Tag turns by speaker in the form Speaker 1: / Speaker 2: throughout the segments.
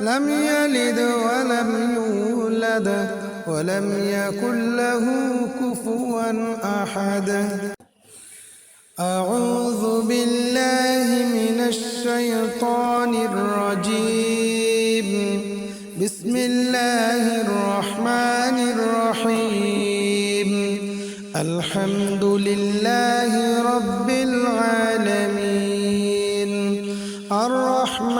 Speaker 1: لم يلد ولم يولد ولم يكن له كفوا أحد. أعوذ بالله من الشيطان الرجيم. بسم الله الرحمن الرحيم. الحمد لله رب العالمين. الرحمن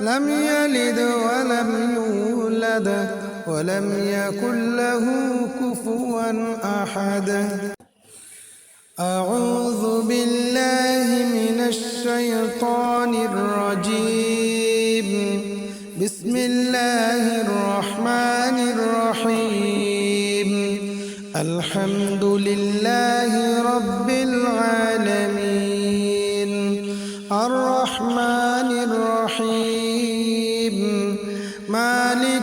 Speaker 1: لم يلد ولم يولد ولم يكن له كفوا أحد. أعوذ بالله من الشيطان الرجيم. بسم الله الرحمن الرحيم. الحمد لله رب العالمين. الرحمن الرحيم.